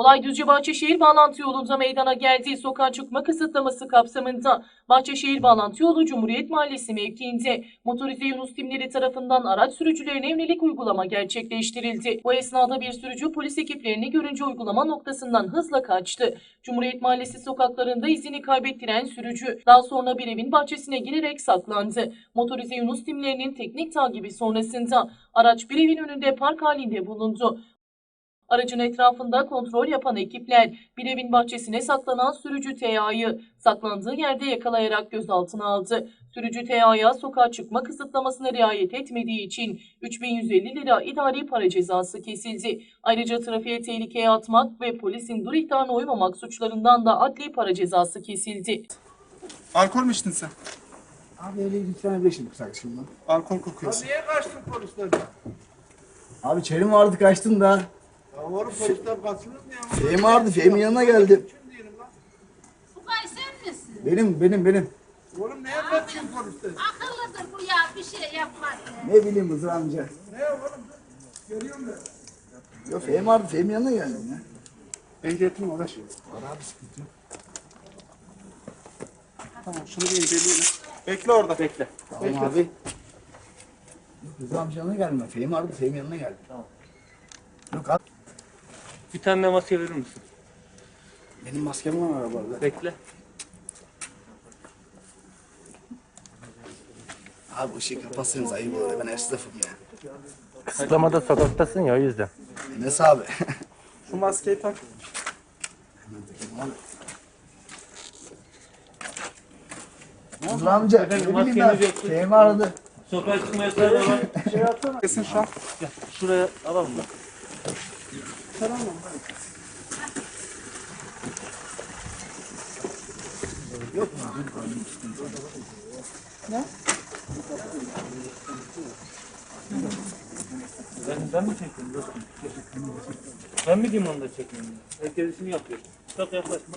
Olay Düzce Bahçeşehir bağlantı yolunda meydana geldi. Sokağa çıkma kısıtlaması kapsamında Bahçeşehir bağlantı yolu Cumhuriyet Mahallesi mevkiinde motorize Yunus timleri tarafından araç sürücülerine yönelik uygulama gerçekleştirildi. Bu esnada bir sürücü polis ekiplerini görünce uygulama noktasından hızla kaçtı. Cumhuriyet Mahallesi sokaklarında izini kaybettiren sürücü daha sonra bir evin bahçesine girerek saklandı. Motorize Yunus timlerinin teknik takibi sonrasında araç bir evin önünde park halinde bulundu. Aracın etrafında kontrol yapan ekipler bir evin bahçesine saklanan sürücü TA'yı saklandığı yerde yakalayarak gözaltına aldı. Sürücü TA'ya sokağa çıkma kısıtlamasına riayet etmediği için 3150 lira idari para cezası kesildi. Ayrıca trafiğe tehlikeye atmak ve polisin dur ihtarına uymamak suçlarından da adli para cezası kesildi. Alkol mü içtin sen? Abi öyle bir tane kısak şimdi. Alkol kokuyorsun. Niye kaçtın polislerden? Abi çelim vardı kaçtım da. Oğlum polisler kaçılır mı ya? Fehmi vardı Fehmi'nin yanına geldim. Kim diyelim lan? Tugay sen misin? Benim benim benim. Oğlum neye kaçıyorsun polisler? Akıllıdır bu ya bir şey yapmaz. Ne bileyim Hızır amca. Ne oğlum? Görüyorum ben. Yok Fehmi vardı Fehmi'nin yanına geldim ya. Ehliyetin uğraşıyor. Var abi sıkıntı yok. Tamam şunu bir inceleyelim. Bekle orada. Bekle. Tamam abi. Yok Hızır amcanın yanına geldim ben. Fehmi vardı Fehmi'nin yanına geldim. Tamam. Yok abi. Bir tane de maske verir misin? Benim maskem var arabada. Bekle. Abi ışığı kapatsanız ayıp olur. Ben esnafım ya. Kısıtlamada sokaktasın ya o yüzden. Enes abi. Şu maskeyi tak. Hızır amca ne bileyim ben. maskeniz yoktu. Fehmi aradı. Sokağa çıkma yasağı da var. Kesin şu an. Şuraya alalım mı? Ben, ben mi çekeyim dostum? Ben mi diyeyim onu da çekmeyeyim? Herkes işini yapıyor. Çok yaklaşma.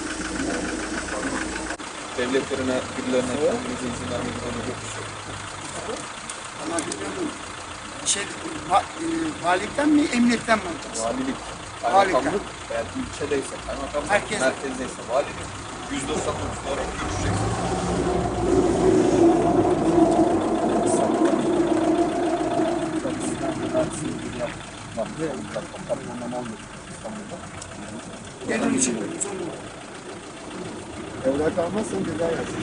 devletlerine, birilerine kendimize izin vermek zorunda Şey, va, e, valilikten mi, emniyetten mi alacağız? Valilik, kaymakamlık, eğer ilçedeyse, kaymakamlık, Herkes- merkezdeyse valilik, yüzde dokuz sonra görüşeceksin. Benim için. Evlat almazsan ceza yersin.